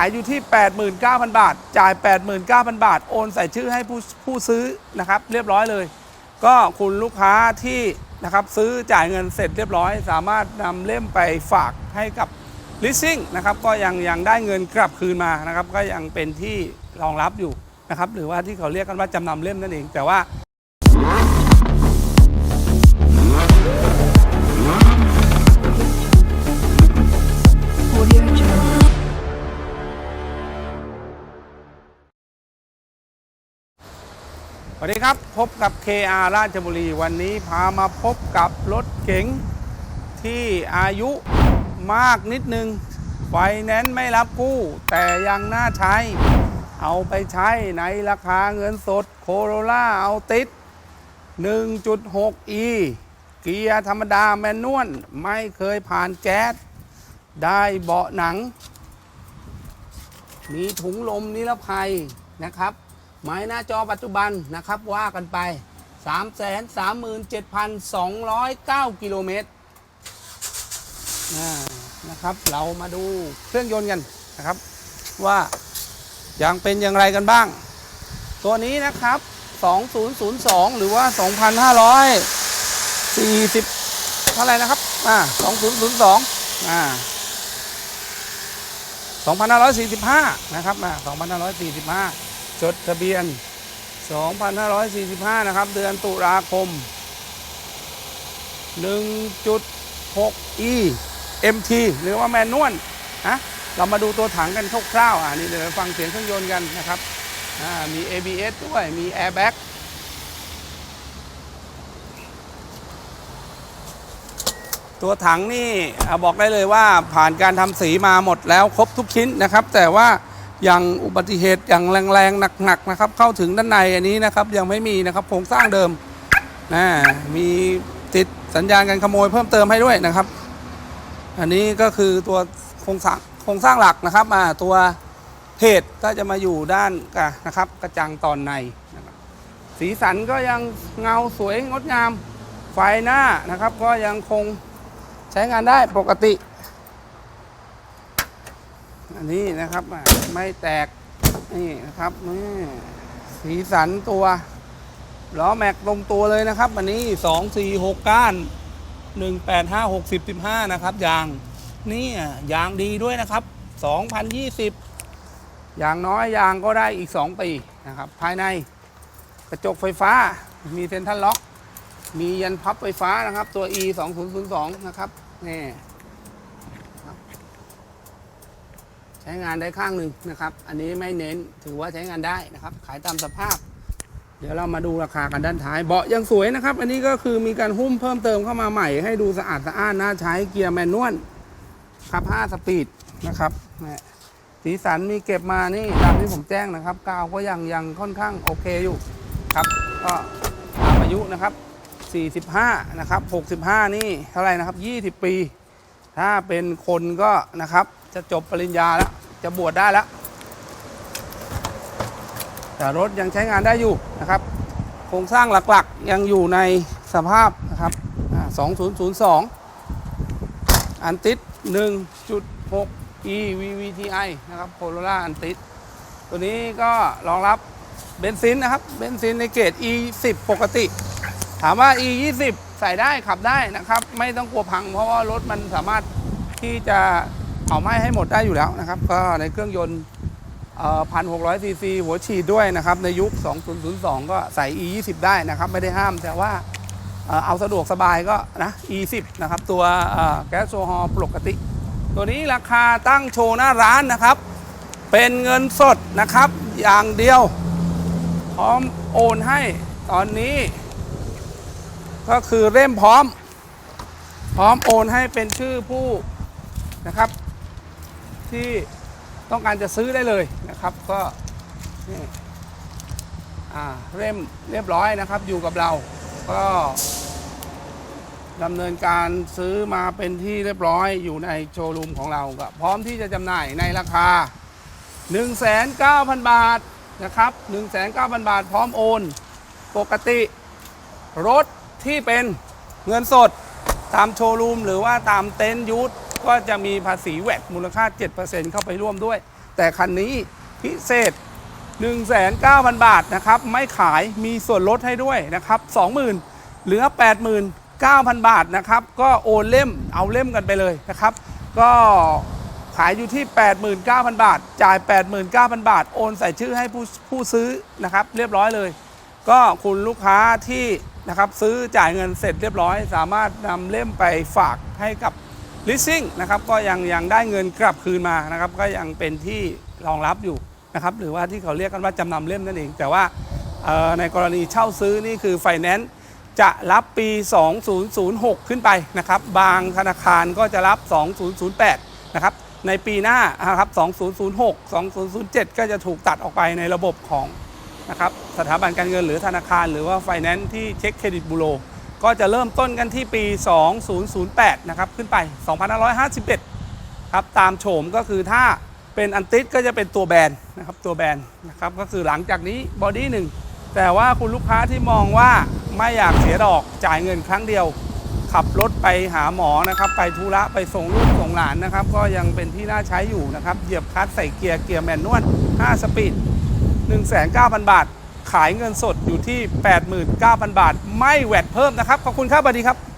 ายอยู่ที่ 89,000 บาท จ่าย 89,000 บาท โอนใส่ชื่อให้ผู้ผู้ซื้อนะครับ เรียบร้อยเลย ก็คุณลูกค้าที่นะครับซื้อจ่ายเงินเสร็จเรียบร้อย สามารถนำเล่มไปฝากให้กับ leasing นะครับ ก็ยังยังได้เงินกลับคืนมานะครับ ก็ยังเป็นที่รองรับอยู่นะครับ หรือว่าที่เขาเรียกกันว่าจำนำเล่มนั่นเอง แต่ว่า วัสดีครับพบกับ KR ราชบุรีวันนี้พามาพบกับรถเก๋งที่อายุมากนิดนึงไฟแนนซ์ไม่รับกู้ แต่ยังน่าใช้ เอาไปใช้ในราคาเงินสดโคโรล่าเอาติด 1.6e เกียร์ธรรมดาแมนนวลไม่เคยผ่านแก๊สได้เบาะหนัง มีถุงลมนิรภัยนะครับ หมายหน้าจอปัจจุบันนะครับว่ากันไป 337,209 กิโลเมตรนะครับ เรามาดูเครื่องยนต์กันนะครับ ว่ายังเป็นอย่างไรกันบ้าง ตัวนี้นะครับ 2002 หรือว่า 2,540 เท่าไรนะครับอ่า2002อ่า2545 นะครับอ่า2545 จดทะเบียน 2545 นะครับ เดือนตุลาคม 1.6e MT หรือว่าแมนนวลนะเรามาดูตัวถังกันคร่าวๆอ่านี่เดี๋ยวเราฟังเสียงเครื่องยนต์กันนะครับอ่ามี ABS ด้วย มี Airbag ตัวถังนี่อ่าบอกได้เลยว่าผ่านการทำสีมาหมดแล้วครบทุกชิ้นนะครับ แต่ว่า อย่างอุบัติเหตุอย่างแรงๆหนักๆนะครับ เข้าถึงด้านในอันนี้นะครับ ยังไม่มีนะครับโครงสร้างเดิมนะมีติดสัญญาณการขโมยเพิ่มเติมให้ด้วยนะครับ อันนี้ก็คือตัวโครงสร้างโครงสร้างหลักนะครับอ่าตัวเพจก็จะมาอยู่ด้านกะนะครับ กระจังตอนในนะครับสีสันก็ยังเงาสวยงดงามไฟหน้านะครับ ก็ยังคงใช้งานได้ปกติ อันนี้นะครับไม่แตกนี่นะครับนี่สีสันตัวล้อแม็กลงตัวเลยนะครับ อันนี้2 4 6ก้าน1 8 5 6 10 15นะครับยางนี่ยางดีด้วยนะครับ2020อย่างน้อยยางก็ได้อีก2ปีนะครับ ภายในกระจกไฟฟ้ามีเซ็นทรัลล็อก มียันพับไฟฟ้านะครับ ตัว e 2 0 0 2นะครับนี่ครับใช้งานได้ข้างหนึ่งนะครับ อันนี้ไม่เน้นถือว่าใช้งานได้นะครับ ขายตามสภาพ เดี๋ยวเรามาดูราคากันด้านท้าย เบาะยังสวยนะครับ อันนี้ก็คือมีการหุ้มเพิ่มเติมเข้ามาใหม่ ให้ดูสะอาดสะอ้านน่าใช้เกียร์แมนนวลครับ5สปีดนะครับนี่สีสันมีเก็บมานี่ตามที่ผมแจ้งนะครับกาวก็ยังยังค่อนข้างโอเคอยู่ครับก็ตามอายุนะครับ 45 นะครับ 65 นี่เท่าไหร่นะครับ 20 ปี ถ้าเป็นคนก็นะครับจะจบปริญญาแล้ว จะบวชได้แล้ว แต่รถยังใช้งานได้อยู่นะครับ โครงสร้างหลักๆยังอยู่ในสภาพนะครับอ่า2002 อันติด 1.6 e VVTi นะครับ Corolla อันติด ตัวนี้ก็รองรับเบนซินนะครับ เบนซินในเกรด e 10ปกติ ถามว่า e 20ใส่ได้ขับได้นะครับ ไม่ต้องกลัวพังเพราะว่ารถมันสามารถที่จะ เผาไหม้ให้หมดได้อยู่แล้วนะครับ ก็ในเครื่องยนต์พันหกร้อยซีซีหัวฉีดด้วยนะครับ ในยุค 2002 ก็ใส่ e 20ได้นะครับ ไม่ได้ห้ามแต่ว่าเอาสะดวกสบายก็นะ e 10นะครับ ตัวแก๊สโซฮอล์ปกติ ตัวนี้ราคาตั้งโชว์หน้าร้านนะครับ เป็นเงินสดนะครับ อย่างเดียว พร้อมโอนให้ตอนนี้ ก็คือเล่มพร้อม พร้อมโอนให้เป็นชื่อผู้นะครับ ที่ต้องการจะซื้อได้เลยนะครับ ก็เล่มเรียบร้อยนะครับ อยู่กับเราก็ดำเนินการซื้อมาเป็นที่เรียบร้อยอยู่ในโชว์รูมของเราก็พร้อมที่จะจำหน่ายในราคา 1,900,000บาทนะครับ 1,900,000 บาทพร้อมโอน ปกติรถที่เป็นเงินสดตามโชว์รูมหรือว่าตามเต็นท์ยูท ก็จะมีภาษีแวดมูลค่า 7%เข้าไปร่วมด้วย แต่คันนี้พิเศษ 1,900 บาทนะครับ ไม่ขายมีส่วนลดให้ด้วยนะครับ 20,000 เหลือ 89,000 บาทนะครับ ก็โอนเล่มเอาเล่มกันไปเลยนะครับ ก็ขายอยู่ที่ 89,000 บาท จ่าย 89,000 บาท โอนใส่ชื่อให้ผู้ผู้ซื้อนะครับ เรียบร้อยเลย ก็คุณลูกค้าที่นะครับซื้อจ่ายเงินเสร็จเรียบร้อย สามารถนำเล่มไปฝากให้กับ leasing นะครับก็ยังยังได้เงินกลับคืนมานะครับก็ยังเป็นที่รองรับอยู่นะครับหรือว่าที่เขาเรียกกันว่าจำนำเล่มนั่นเอง แต่ว่าในกรณีเช่าซื้อนี่คือไฟแนนซ์จะรับปี 2006 ขึ้นไปนะครับบางธนาคารก็จะรับ 2008 นะครับในปีหน้านะครับ 2006 2007 ก็จะถูกตัดออกไปในระบบของนะครับสถาบันการเงินหรือธนาคารหรือว่าไฟแนนซ์ที่เช็คเครดิตบูโร ก็จะเริ่มต้นกันที่ปี 2008 นะครับ ขึ้นไป 2551 ครับ ตามโฉมก็คือถ้าเป็นอันติสก็จะเป็นตัวแบนนะครับ ตัวแบนนะครับ ก็คือหลังจากนี้บอดี้หนึ่งแต่ว่าคุณลูกค้าที่มองว่าไม่อยากเสียดอกจ่ายเงินครั้งเดียว ขับรถไปหาหมอนะครับ ไปธุระไปส่งลูกส่งหลานนะครับ ก็ยังเป็นที่น่าใช้อยู่นะครับ เหยียบคลัตช์ใส่เกียร์เกียร์แมนนวล5สปีด 1,900 0 บาทายเงินสดอยู่ที่ 89,000 บาท ไม่แหวดเพิ่มนะครับ ขอบคุณครับสวัสดีครับ